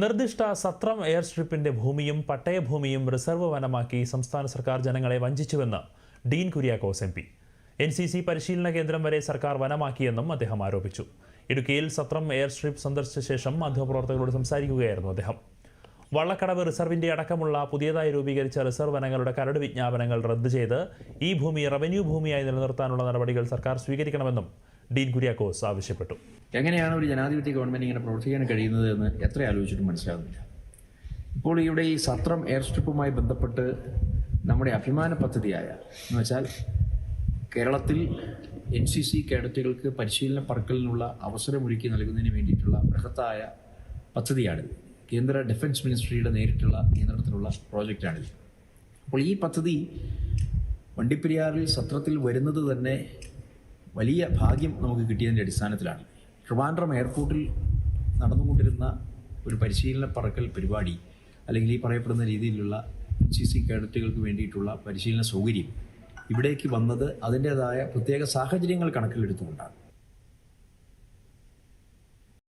നിർദ്ദിഷ്ട സത്രം എയർ സ്ട്രിപ്പിന്റെ ഭൂമിയും പട്ടയഭൂമിയും റിസർവ് വനമാക്കി സംസ്ഥാന സർക്കാർ ജനങ്ങളെ വഞ്ചിച്ചുവെന്ന് Dean Kuriakose M P. N C C പരിശീലന കേന്ദ്രം വരെ സർക്കാർ വനമാക്കിയെന്നും അദ്ദേഹം ആരോപിച്ചു. ഇടുക്കിയിൽ സത്രം എയർ സ്ട്രിപ്പ് സന്ദർശിച്ച ശേഷം മാധ്യമപ്രവർത്തകരോട് സംസാരിക്കുകയായിരുന്നു അദ്ദേഹം. വള്ളക്കടവ് റിസർവിന്റെ അടക്കമുള്ള പുതിയതായി രൂപീകരിച്ച റിസർവ് വനങ്ങളുടെ കരട് വിജ്ഞാപനങ്ങൾ റദ്ദ് ചെയ്ത് ഈ ഭൂമി റവന്യൂ ഭൂമിയായി നിലനിർത്താനുള്ള നടപടികൾ സർക്കാർ സ്വീകരിക്കണമെന്നും ഡീൻ കുര്യാക്കോസ് ആവശ്യപ്പെട്ടു. എങ്ങനെയാണ് ഒരു ജനാധിപത്യ ഗവൺമെന്റ് ഇങ്ങനെ പ്രവർത്തിക്കാൻ കഴിയുന്നത് എന്ന് എത്ര ആലോചിച്ചിട്ടും മനസ്സിലാകുന്നില്ല. ഇപ്പോൾ ഇവിടെ ഈ സത്രം എയർ സ്ട്രിപ്പുമായി ബന്ധപ്പെട്ട് നമ്മുടെ അഭിമാന പദ്ധതിയായ എന്ന് വെച്ചാൽ കേരളത്തിൽ എൻ സി സി കേഡറ്റുകൾക്ക് പരിശീലന പറക്കലിനുള്ള അവസരമൊരുക്കി നൽകുന്നതിന് വേണ്ടിയിട്ടുള്ള ബൃഹത്തായ പദ്ധതിയാണിത്. കേന്ദ്ര ഡിഫൻസ് മിനിസ്ട്രിയുടെ നേരിട്ടുള്ള നിയന്ത്രണത്തിലുള്ള പ്രോജക്റ്റാണിത്. അപ്പോൾ ഈ പദ്ധതി വണ്ടിപ്പെരിയാറിൽ സത്രത്തിൽ വരുന്നത് തന്നെ വലിയ ഭാഗ്യം നമുക്ക് കിട്ടിയതിന്റെ അടിസ്ഥാനത്തിലാണ്. ട്രിവാൻഡ്രം എയർപോർട്ടിൽ നടന്നുകൊണ്ടിരുന്ന ഒരു പരിശീലന പറക്കൽ പരിപാടി അല്ലെങ്കിൽ ഈ പറയപ്പെടുന്ന രീതിയിലുള്ള എൻ സി സി കേഡറ്റുകൾക്ക് വേണ്ടിയിട്ടുള്ള പരിശീലന സൗകര്യം ഇവിടേക്ക് വന്നത് അതിന്റേതായ പ്രത്യേക സാഹചര്യങ്ങൾ കണക്കിലെടുത്തുകൊണ്ടാണ്.